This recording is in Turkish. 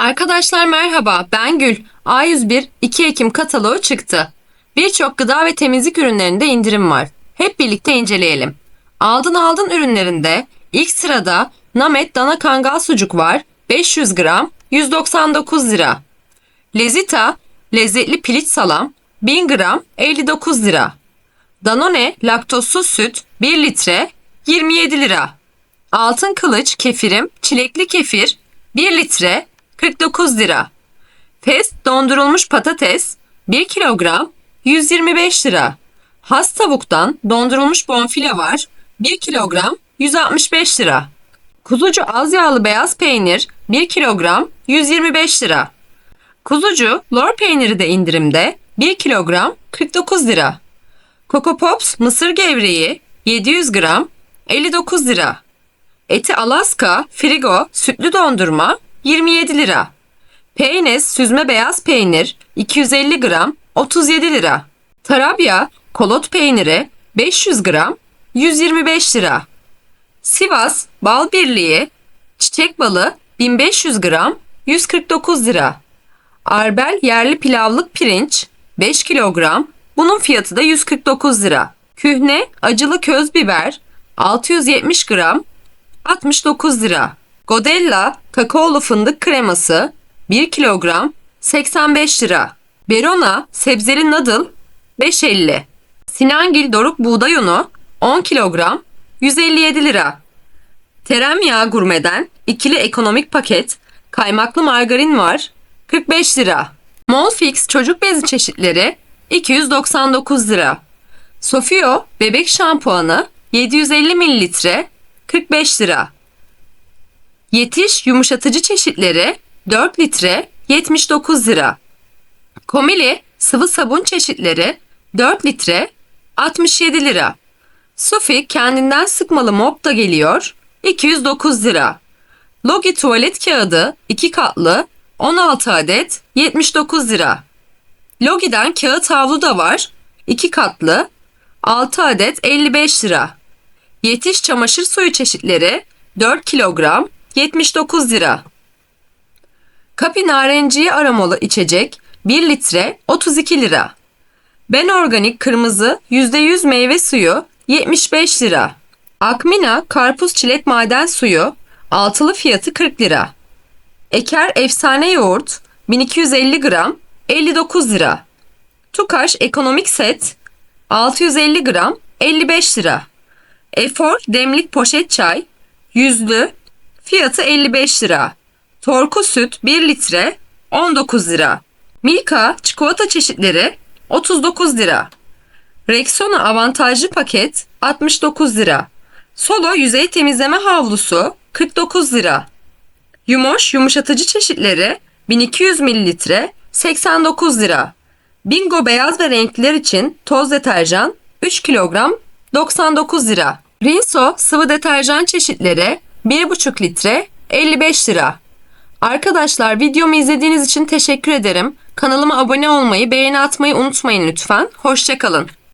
Arkadaşlar merhaba, ben Gül. A101 2 Ekim kataloğu çıktı. Birçok gıda ve temizlik ürünlerinde indirim var. Hep birlikte inceleyelim. Aldın aldın ürünlerinde ilk sırada Namet dana kangal sucuk var. 500 gram 199 lira. Lezita lezzetli piliç salam 1000 gram 59 lira. Danone laktozsuz süt 1 litre 27 lira. Altın kılıç kefirim çilekli kefir 1 litre 49 lira. Fest dondurulmuş patates 1 kilogram 125 lira. Has tavuktan dondurulmuş bonfile var 1 kilogram 165 lira. Kuzucu az yağlı beyaz peynir 1 kilogram 125 lira. Kuzucu lor peyniri de indirimde 1 kilogram 49 lira. Coco Pops mısır gevreği 700 gram 59 lira. Eti Alaska frigo sütlü dondurma 27 lira. Peyniz süzme beyaz peynir 250 gram 37 lira. Tarabya kolot peyniri 500 gram 125 lira. Sivas bal birliği çiçek balı 1500 gram 149 lira. Arbel yerli pilavlık pirinç 5 kilogram bunun fiyatı da 149 lira. Kühne acılı köz biber 670 gram 69 lira. Godella kakaolu fındık kreması 1 kilogram 85 lira. Berona sebzeli noodle 5.50. Sinangil doruk buğday unu 10 kilogram 157 lira. Teremyağı gurmeden ikili ekonomik paket kaymaklı margarin var 45 lira. Molfix çocuk bezi çeşitleri 299 lira. Sofio bebek şampuanı 750 mililitre 45 lira. Yetiş yumuşatıcı çeşitleri 4 litre 79 lira. Komili sıvı sabun çeşitleri 4 litre 67 lira. Sufi kendinden sıkmalı mop da geliyor 209 lira. Logi tuvalet kağıdı 2 katlı 16 adet 79 lira. Logi'den kağıt havlu da var 2 katlı 6 adet 55 lira. Yetiş çamaşır suyu çeşitleri 4 kilogram 79 lira. Kapi narenciye aromalı içecek 1 litre 32 lira. Ben organik kırmızı %100 meyve suyu 75 lira. Akmina karpuz çilek maden suyu altılı fiyatı 40 lira. Eker efsane yoğurt 1250 gram 59 lira. Tukaş ekonomik set 650 gram 55 lira. Efor demlik poşet çay yüzlü fiyatı 55 lira. Torku süt 1 litre 19 lira. Milka çikolata çeşitleri 39 lira. Rexona avantajlı paket 69 lira. Solo yüzey temizleme havlusu 49 lira. Yumoş yumuşatıcı çeşitleri 1200 mililitre 89 lira. Bingo beyaz ve renkliler için toz deterjan 3 kilogram 99 lira. Rinso sıvı deterjan çeşitleri 1,5 litre 55 lira. Arkadaşlar videomu izlediğiniz için teşekkür ederim. Kanalıma abone olmayı, beğeni atmayı unutmayın lütfen. Hoşçakalın.